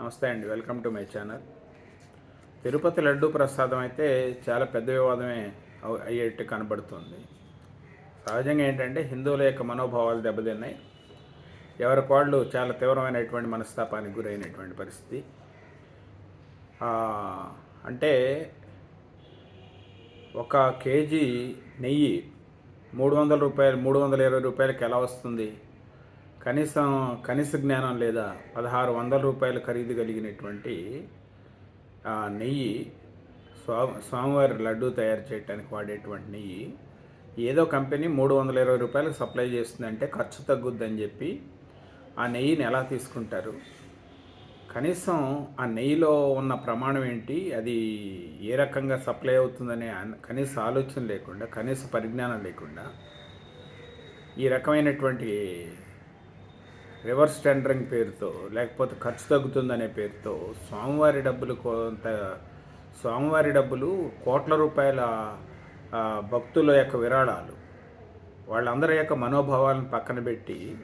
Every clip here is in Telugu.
నమస్తే అండి welcome to my channel. Tirupati laddu ప్రసాదం అయితే చాలా పెద్ద వివాదమే అయ్యేట్టు కనబడుతుంది. సహజంగా ఏంటంటే హిందువుల యొక్క మనోభావాలు దెబ్బతిన్నాయి. ఎవరికి వాళ్ళు చాలా తీవ్రమైనటువంటి మనస్తాపానికి గురైనటువంటి పరిస్థితి. అంటే ఒక కేజీ నెయ్యి మూడు వందల రూపాయలు మూడు వందల ఇరవై రూపాయలకి ఎలా వస్తుంది? కనీసం కనీస జ్ఞానం లేదా పదహారు వందల రూపాయలు ఖరీదు కలిగినటువంటి నెయ్యి స్వా స్వామివారి లడ్డు తయారు చేయడానికి వాడేటువంటి నెయ్యి ఏదో కంపెనీ మూడు వందల ఇరవై రూపాయలకు సప్లై చేస్తుందంటే ఖర్చు తగ్గుద్దని చెప్పి ఆ నెయ్యిని ఎలా తీసుకుంటారు? కనీసం ఆ నెయ్యిలో ఉన్న ప్రమాణం ఏంటి? అది ఏ రకంగా సప్లై అవుతుందనే కనీస ఆలోచన లేకుండా కనీస పరిజ్ఞానం లేకుండా ఈ రకమైనటువంటి రివర్స్ టెండరింగ్ పేరుతో లేకపోతే ఖర్చు తగ్గుతుందనే పేరుతో స్వామివారి డబ్బులు కొంత స్వామివారి డబ్బులు కోట్ల రూపాయల భక్తుల యొక్క విరాళాలు. వాళ్ళందరి యొక్క మనోభావాలను పక్కన పెట్టి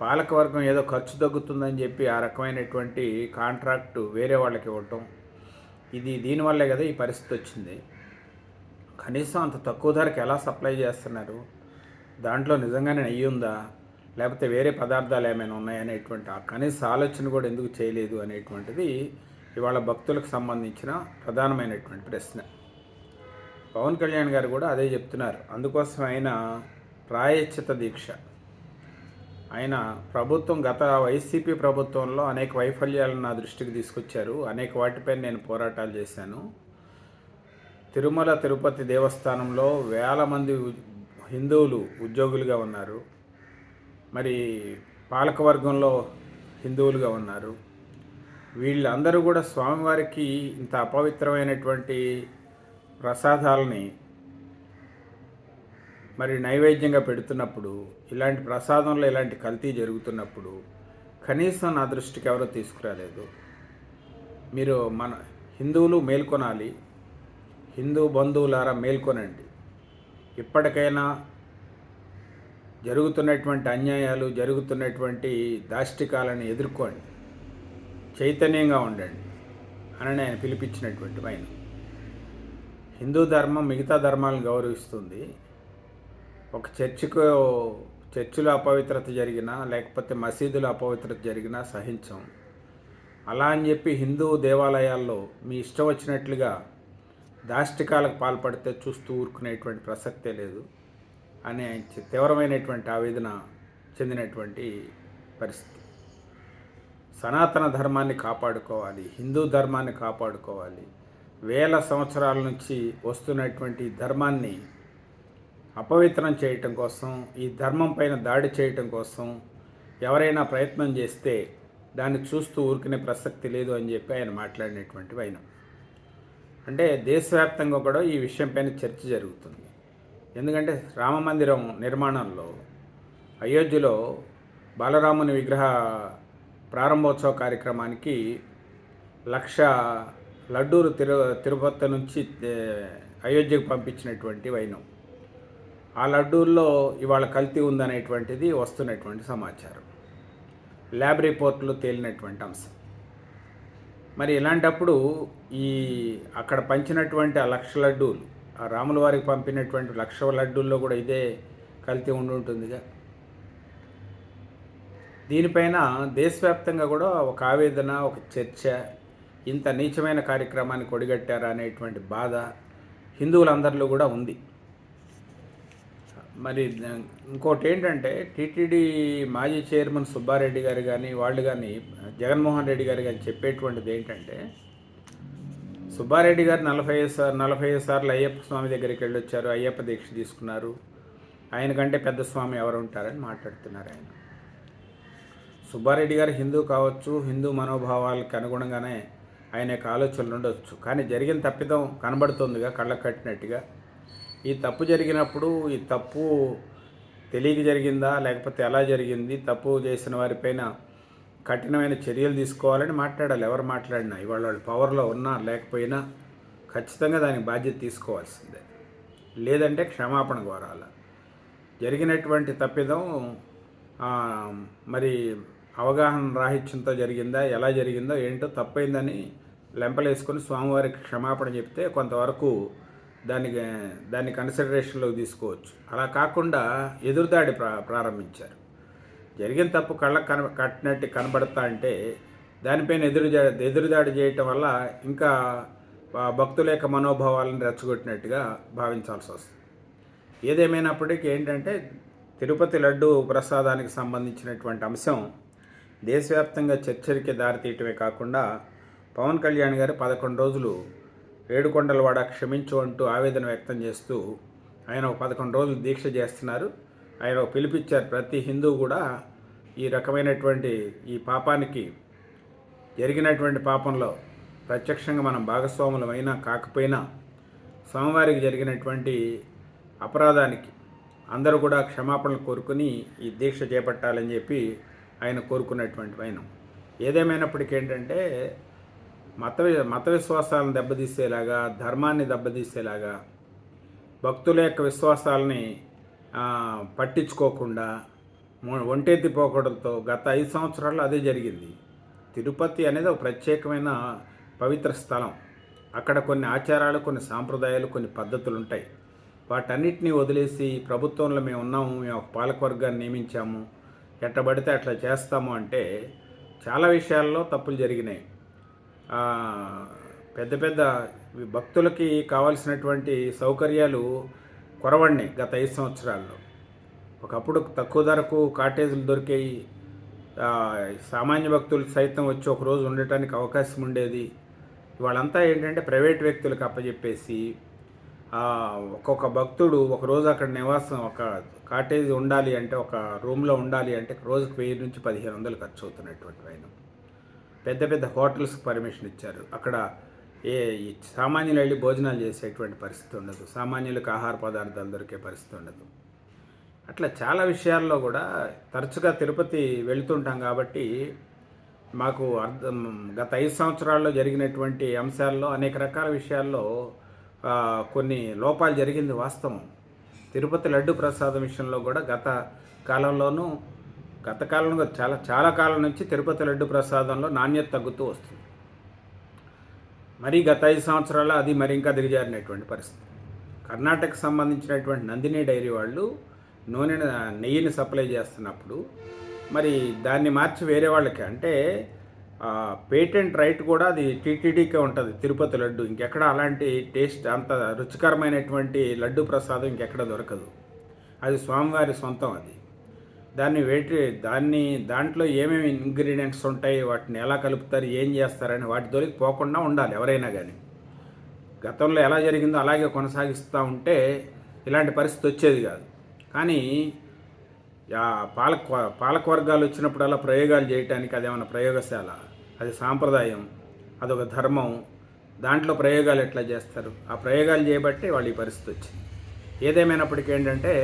పాలకవర్గం ఏదో ఖర్చు తగ్గుతుందని చెప్పి ఆ రకమైనటువంటి కాంట్రాక్టు వేరే వాళ్ళకి ఇవ్వటం. ఇది దీనివల్లే కదా ఈ పరిస్థితి వచ్చింది. కనీసం అంత తక్కువ ధరకి ఎలా సప్లై చేస్తున్నారు? దాంట్లో నిజంగానే నెయ్యి ఉందా? లేకపోతే వేరే పదార్థాలు ఏమైనా ఉన్నాయనేటువంటి ఆ కనీస ఆలోచన కూడా ఎందుకు చేయలేదు అనేటువంటిది ఇవాళ భక్తులకు సంబంధించిన ప్రధానమైనటువంటి ప్రశ్న. పవన్ కళ్యాణ్ గారు కూడా అదే చెప్తున్నారు. అందుకోసం ఆయన ప్రాయశ్చిత దీక్ష. ఆయన ప్రభుత్వం గత వైసీపీ ప్రభుత్వంలో అనేక వైఫల్యాలను నా దృష్టికి తీసుకొచ్చారు. అనేక వాటిపై నేను పోరాటాలు చేశాను. తిరుమల తిరుపతి దేవస్థానంలో వేల మంది హిందువులు ఉద్యోగులుగా ఉన్నారు. మరి పాలకవర్గంలో హిందువులుగా ఉన్నారు. వీళ్ళందరూ కూడా స్వామివారికి ఇంత అపవిత్రమైనటువంటి ప్రసాదాలని మరి నైవేద్యంగా పెడుతున్నప్పుడు ఇలాంటి ప్రసాదంలో ఇలాంటి కల్తీ జరుగుతున్నప్పుడు కనీసం నా దృష్టికి ఎవరో తీసుకురాలేదు. మీరు మన హిందువులు మేల్కొనాలి. హిందూ బంధువులారా మేల్కొనండి. ఇప్పటికైనా జరుగుతున్నటువంటి అన్యాయాలు జరుగుతున్నటువంటి దాష్టికాలను ఎదుర్కోండి. చైతన్యంగా ఉండండి అని ఆయన పిలిపించినటువంటి ఆయన హిందూ ధర్మం మిగతా ధర్మాలను గౌరవిస్తుంది. ఒక చర్చికు చర్చిలో అపవిత్రత జరిగినా లేకపోతే మసీదులో అపవిత్రత జరిగినా సహించం. అలా అని చెప్పి హిందూ దేవాలయాల్లో మీ ఇష్టం వచ్చినట్లుగా దాష్టికాలకు పాల్పడితే చూస్తూ ఊరుకునేటువంటి ప్రసక్తే లేదు. అనే తీవ్రమైనటువంటి ఆవేదన చెందినటువంటి పరిస్థితి. సనాతన ధర్మాన్ని కాపాడుకోవాలి హిందూ ధర్మాన్ని కాపాడుకోవాలి. వేల సంవత్సరాల నుంచి వస్తున్నటువంటి ధర్మాన్ని అపవిత్రం చేయటం కోసం ఈ ధర్మం పైన దాడి చేయటం కోసం ఎవరైనా ప్రయత్నం చేస్తే దాన్ని చూస్తూ ఊరికనే ప్రసక్తి లేదు అని చెప్పి ఆయన మాట్లాడినటువంటి వైనం అంటే దేశవ్యాప్తంగా కూడా ఈ విషయంపైన చర్చ జరుగుతుంది. ఎందుకంటే రామ మందిరం నిర్మాణంలో అయోధ్యలో బాలరాముని విగ్రహ ప్రారంభోత్సవ కార్యక్రమానికి లక్ష లడ్డూరు తిరు తిరుపతి నుంచి అయోధ్యకు పంపించినటువంటి వైనం. ఆ లడ్డూల్లో ఇవాళ కల్తీ ఉందనేటువంటిది వస్తున్నటువంటి సమాచారం. ల్యాబ్ రిపోర్ట్లు తేలినటువంటి అంశం. మరి ఇలాంటప్పుడు ఈ అక్కడ పంచినటువంటి ఆ లక్ష లడ్డూలు ఆ రాముల వారికి పంపినటువంటి లక్ష లడ్డూల్లో కూడా ఇదే కల్తీ ఉండి ఉంటుందిగా. దీనిపైన దేశవ్యాప్తంగా కూడా ఒక ఆవేదన ఒక చర్చ ఇంత నీచమైన కార్యక్రమాన్ని కొడిగట్టారా అనేటువంటి బాధ హిందువులందరిలో కూడా ఉంది. మరి ఇంకోటి ఏంటంటే టీటీడీ మాజీ చైర్మన్ సుబ్బారెడ్డి గారు కానీ వాళ్ళు కానీ జగన్మోహన్ రెడ్డి గారు కానీ చెప్పేటువంటిది ఏంటంటే సుబ్బారెడ్డి గారు నలభై ఐదు సార్ నలభై ఐదు సార్లు అయ్యప్ప స్వామి దగ్గరికి వెళ్ళొచ్చారు. అయ్యప్ప దీక్ష తీసుకున్నారు. ఆయన కంటే పెద్ద స్వామి ఎవరు ఉంటారని మాట్లాడుతున్నారు ఆయన. సుబ్బారెడ్డి గారు హిందూ కావచ్చు హిందూ మనోభావాలకు అనుగుణంగానే ఆయన యొక్క ఆలోచనలు ఉండొచ్చు. కానీ జరిగిన తప్పిదం కనబడుతుందిగా కళ్ళకు కట్టినట్టుగా. ఈ తప్పు జరిగినప్పుడు ఈ తప్పు తెలియక జరిగిందా లేకపోతే ఎలా జరిగింది తప్పు చేసిన వారిపైన కఠినమైన చర్యలు తీసుకోవాలని మాట్లాడాలి. ఎవరు మాట్లాడినా ఇవాళ వాళ్ళు పవర్లో ఉన్నా లేకపోయినా ఖచ్చితంగా దానికి బాధ్యత తీసుకోవాల్సిందే. లేదంటే క్షమాపణ కోరాల. జరిగినటువంటి తప్పిదం మరి అవగాహన రాహిత్యంతో జరిగిందా ఎలా జరిగిందో ఏంటో తప్పైందని లెంపలేసుకొని స్వామివారికి క్షమాపణ చెప్తే కొంతవరకు దానికి దాన్ని కన్సిడరేషన్లోకి తీసుకోవచ్చు. అలా కాకుండా ఎదురుదాడి ప్రా ప్రారంభించారు. జరిగిన తప్పు కళ్ళకు కన కట్టినట్టు కనబడతా అంటే దానిపైన ఎదురు ఎదురుదాడి చేయటం వల్ల ఇంకా భక్తుల యొక్క మనోభావాలను రెచ్చగొట్టినట్టుగా భావించాల్సి వస్తుంది. ఏదేమైనప్పటికీ ఏంటంటే తిరుపతి లడ్డు ప్రసాదానికి సంబంధించినటువంటి అంశం దేశవ్యాప్తంగా చర్చలకి దారితీయటమే కాకుండా పవన్ కళ్యాణ్ గారు పదకొండు రోజులు ఏడుకొండలవాడ క్షమించు అంటూ ఆవేదన వ్యక్తం చేస్తూ ఆయన ఒక పదకొండు రోజులు దీక్ష చేస్తున్నారు. ఆయన పిలిపించారు ప్రతి హిందూ కూడా ఈ రకమైనటువంటి ఈ పాపానికి జరిగినటువంటి పాపంలో ప్రత్యక్షంగా మనం భాగస్వాములమైనా కాకపోయినా స్వామివారికి జరిగినటువంటి అపరాధానికి అందరూ కూడా క్షమాపణలు కోరుకుని ఈ దీక్ష చేపట్టాలని చెప్పి ఆయన కోరుకున్నటువంటి వైనం. ఏదేమైనప్పటికీ ఏంటంటే మత మత విశ్వాసాలను దెబ్బతీసేలాగా ధర్మాన్ని దెబ్బతీసేలాగా భక్తుల యొక్క విశ్వాసాలని పట్టించుకోకుండా మొ- ఒంటెత్తిపోకడంతో గత ఐదు సంవత్సరాల్లో అదే జరిగింది. తిరుపతి అనేది ఒక ప్రత్యేకమైన పవిత్ర స్థలం. అక్కడ కొన్ని ఆచారాలు కొన్ని సాంప్రదాయాలు కొన్ని పద్ధతులు ఉంటాయి వాటన్నిటినీ వదిలేసి ప్రభుత్వంలో మేము ఉన్నాము మేము ఒక పాలకవర్గాన్ని నియమించాము. ఎట్టబడితే అట్లా చేస్తాము అంటే చాలా విషయాల్లో తప్పులు జరిగినాయి. పెద్ద పెద్ద భక్తులకి కావాల్సినటువంటి సౌకర్యాలు కొరవడినాయి గత ఐదు సంవత్సరాల్లో. ఒకప్పుడు తక్కువ ధరకు కాటేజీలు దొరికాయి సామాన్య భక్తులు సైతం వచ్చి ఒక రోజు ఉండటానికి అవకాశం ఉండేది. వాళ్ళంతా ఏంటంటే ప్రైవేట్ వ్యక్తులకు అప్పచెప్పేసి ఒక్కొక్క భక్తుడు ఒక రోజు అక్కడ నివాసం ఒక కాటేజ్ ఉండాలి అంటే ఒక రూమ్లో ఉండాలి అంటే రోజుకు వెయ్యి నుంచి పదిహేను వందలు ఖర్చు అవుతున్నటువంటి ఆయన పెద్ద పెద్ద హోటల్స్కి పర్మిషన్ ఇచ్చారు. అక్కడ ఏ ఈ సామాన్యులు వెళ్ళి భోజనాలు చేసేటువంటి పరిస్థితి ఉండదు. సామాన్యులకు ఆహార పదార్థాలు దొరికే పరిస్థితి ఉండదు. అట్లా చాలా విషయాల్లో కూడా తరచుగా తిరుపతి వెళుతుంటాం కాబట్టి మాకు అర్థం గత ఐదు సంవత్సరాల్లో జరిగినటువంటి అంశాల్లో అనేక రకాల విషయాల్లో కొన్ని లోపాలు జరిగింది వాస్తవం. తిరుపతి లడ్డు ప్రసాదం విషయంలో కూడా గత కాలంలోనూ గత కాలంలో చాలా చాలా కాలం నుంచి తిరుపతి లడ్డు ప్రసాదంలో నాణ్యత తగ్గుతూ వస్తుంది. మరి గత ఐదు సంవత్సరాలు అది మరి ఇంకా దిగజారినటువంటి పరిస్థితి. కర్ణాటకకు సంబంధించినటువంటి నందిని డైరీ వాళ్ళు నూనె నెయ్యిని సప్లై చేస్తున్నప్పుడు మరి దాన్ని మార్చి వేరే వాళ్ళకి అంటే పేటెంట్ రైట్ కూడా అది టీటీడీకే ఉంటుంది. తిరుపతి లడ్డు. ఇంకెక్కడ అలాంటి టేస్ట్ అంత రుచికరమైనటువంటి లడ్డు ప్రసాదం ఇంకెక్కడ దొరకదు. అది స్వామివారి సొంతం అది. దాన్ని వేటి దాన్ని దాంట్లో ఏమేమి ఇంగ్రీడియంట్స్ ఉంటాయి వాటిని ఎలా కలుపుతారు ఏం చేస్తారని వాటి దొరికి పోకుండా ఉండాలి ఎవరైనా కానీ గతంలో ఎలా జరిగిందో అలాగే కొనసాగిస్తూ ఉంటే ఇలాంటి పరిస్థితి వచ్చేది కాదు. కానీ పాలక పాలక వర్గాలు వచ్చినప్పుడు అలా ప్రయోగాలు చేయటానికి అదేమన్నా ప్రయోగశాల? అది సాంప్రదాయం అదొక ధర్మం. దాంట్లో ప్రయోగాలు ఎట్లా చేస్తారు? ఆ ప్రయోగాలు చేయబట్టి వాళ్ళు ఈ పరిస్థితి వచ్చింది. ఏదేమైనప్పటికీ ఏంటంటే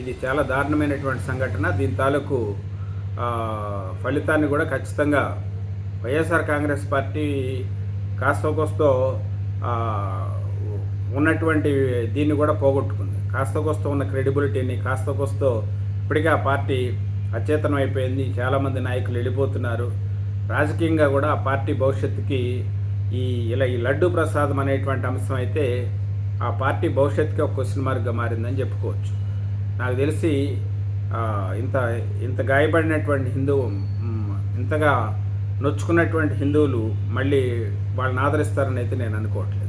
ఇది చాలా దారుణమైనటువంటి సంఘటన. దీని తాలూకు ఫలితాన్ని కూడా ఖచ్చితంగా వైఎస్ఆర్ కాంగ్రెస్ పార్టీ కాస్త కోస్తో ఉన్నటువంటి దీన్ని కూడా పోగొట్టుకుంది. కాస్త కోస్తో ఉన్న క్రెడిబిలిటీని కాస్త కోస్తో ఇప్పటికే ఆ పార్టీ అచేతనం అయిపోయింది. చాలామంది నాయకులు వెళ్ళిపోతున్నారు. రాజకీయంగా కూడా ఆ పార్టీ భవిష్యత్తుకి ఈ ఇలా ఈ లడ్డు ప్రసాదం అనేటువంటి అంశం అయితే ఆ పార్టీ భవిష్యత్తుకి ఒక క్వశ్చన్ మార్క్గా మారిందని చెప్పుకోవచ్చు. నాకు తెలిసి ఇంత ఇంత గాయపడినటువంటి హిందూ ఇంతగా నొచ్చుకున్నటువంటి హిందువులు మళ్ళీ వాళ్ళని ఆదరిస్తారని అయితే నేను అనుకోవట్లేదు.